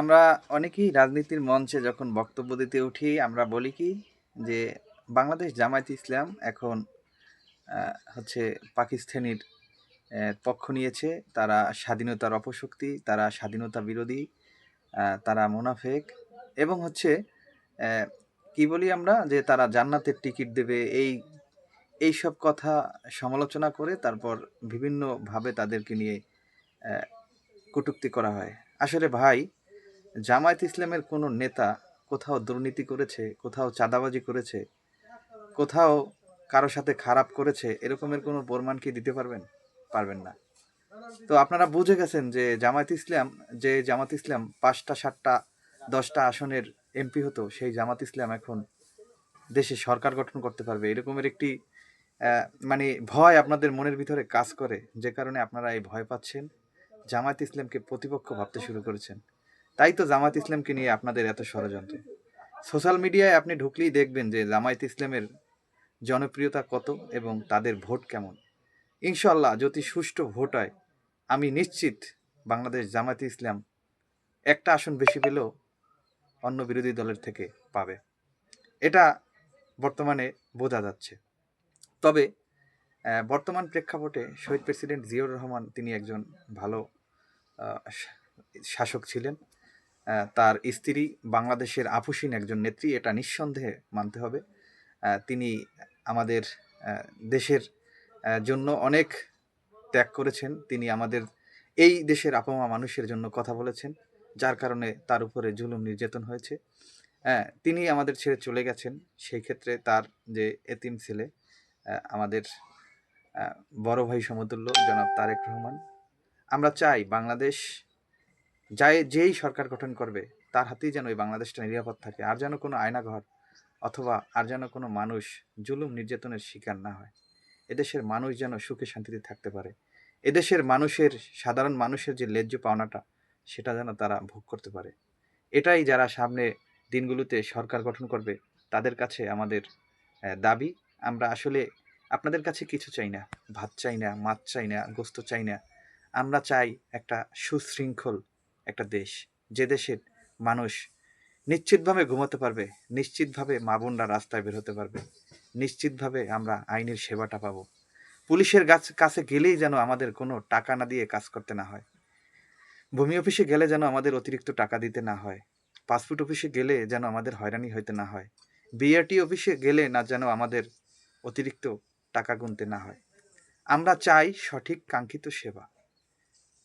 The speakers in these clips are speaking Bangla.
আমরা অনেকেই রাজনীতির মঞ্চে যখন বক্তব্য দিতে উঠি, আমরা বলি কি যে বাংলাদেশ জামায়াত ইসলাম এখন হচ্ছে পাকিস্তানির পক্ষ নিয়েছে। তারা স্বাধীনতার অপশক্তি, তারা স্বাধীনতা বিরোধী তারা মুনাফেক এবং হচ্ছে কি বলি আমরা যে তারা জান্নাতের টিকিট দেবে। এই এই সব কথা সমালোচনা করে তারপর বিভিন্নভাবে তাদেরকে নিয়ে কটূক্তি করা হয়। আসলে ভাই জামায়াত ইসলামের কোনো নেতা কোথাও দুর্নীতি করেছে, কোথাও চাঁদাবাজি করেছে, কোথাও কারও সাথে খারাপ করেছে, এরকমের কোনো প্রমাণ কি দিতে পারবেন? পারবেন না। তো আপনারা বুঝে গেছেন যে জামায়াত ইসলাম, যে জামাত ইসলাম পাঁচটা, সাতটা, দশটা আসনের এমপি হতো, সেই জামাত ইসলাম এখন দেশে সরকার গঠন করতে পারবে। এরকমের একটি মানে ভয় আপনাদের মনের ভিতরে কাজ করে, যে কারণে আপনারা এই ভয় পাচ্ছেন। জামায়াত ইসলামকে প্রতিপক্ষ ভাবতে শুরু করেছেন। তাই তো জামায়াত ইসলামকে নিয়ে আপনাদের এত ষড়যন্ত্র। সোশ্যাল মিডিয়ায় আপনি ঢুকলেই দেখবেন যে জামায়াত ইসলামের জনপ্রিয়তা কত এবং তাদের ভোট কেমন। ইনশাল্লাহ যদি সুষ্ঠু ভোট হয়, আমি নিশ্চিত বাংলাদেশ জামায়াত ইসলাম একটা আসন বেশি পেলেও অন্য বিরোধী দলের থেকে পাবে। এটা বর্তমানে বোঝা যাচ্ছে। তবে বর্তমান প্রেক্ষাপটে শহীদ প্রেসিডেন্ট জিয়াউর রহমান তিনি একজন ভালো শাসক ছিলেন। তার স্ত্রী বাংলাদেশের আপুসীন একজন নেত্রী, এটা নিঃসন্দেহে মানতে হবে। তিনি আমাদের দেশের জন্য অনেক ত্যাগ করেছেন। তিনি আমাদের, এই দেশের আপামা মানুষের জন্য কথা বলেছেন, যার কারণে তার উপরে জুলুম নির্যাতন হয়েছে। হ্যাঁ তিনি আমাদের ছেড়ে চলে গেছেন। সেই ক্ষেত্রে তার যে এতিম ছেলে আমাদের বড় ভাই সমতুল্য জনাব তারেক রহমান। আমরা চাই বাংলাদেশ যাই, যেই সরকার গঠন করবে, তার হাতেই যেন এই বাংলাদেশটা নিরাপদ থাকে। আর যেন কোনো আয়নাঘর অথবা আর যেন কোনো মানুষ জুলুম নির্যাতনের শিকার না হয়। এদেশের মানুষ যেন সুখে শান্তিতে থাকতে পারে। এদেশের মানুষের, সাধারণ মানুষের যে ন্যায্য পাওনাটা, সেটা যেন তারা ভোগ করতে পারে। এটাই যারা সামনে দিনগুলোতে সরকার গঠন করবে, তাদের কাছে আমাদের দাবি। আমরা আসলে আপনাদের কাছে কিছু চাই না। ভাত চাই না, মাছ চাই না, গোস্ত চাই না। আমরা চাই একটা সুশৃঙ্খল একটা দেশ। যে দেশের মানুষ নিশ্চিতভাবে ঘুমাতে পারবে, নিশ্চিতভাবে মা বোনরা রাস্তায় বের হতে পারবে, নিশ্চিতভাবে আমরা আইনের সেবাটা পাবো। পুলিশের কাছে গেলেই যেন আমাদের কোনো টাকা না দিয়ে কাজ করতে না হয়। ভূমি অফিসে গেলে যেন আমাদের অতিরিক্ত টাকা দিতে না হয়। পাসপোর্ট অফিসে গেলে যেন আমাদের হয়রানি হইতে না হয়। বিআরটি অফিসে গেলে না যেন আমাদের অতিরিক্ত টাকা গুনতে না হয়। আমরা চাই সঠিক, কাঙ্ক্ষিত সেবা।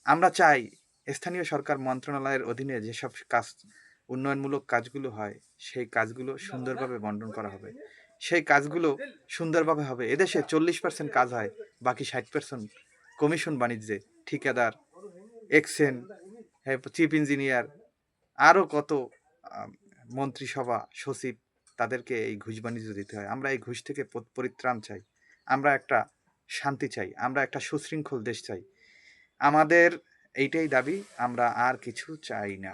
আমরা চাই স্থানীয় সরকার মন্ত্রণালয়ের অধীনে যেসব কাজ, উন্নয়নমূলক কাজগুলো হয়, সেই কাজগুলো সুন্দরভাবে বন্টন করা হবে। সেই কাজগুলো সুন্দরভাবে হবে। এদেশে চল্লিশ পার্সেন্ট কাজ হয়, বাকি ষাট পার্সেন্ট কমিশন বাণিজ্যে। ঠিকাদার, এক্সেন চিফ ইঞ্জিনিয়ার, আরও কত মন্ত্রিসভা, সচিব, তাদেরকে এই ঘুষ বাণিজ্য দিতে হয়। আমরা এই ঘুষ থেকে পরিত্রাণ চাই। আমরা একটা শান্তি চাই। আমরা একটা সুশৃঙ্খল দেশ চাই। আমাদের এইটাই দাবি আমরা আর কিছু চাই না।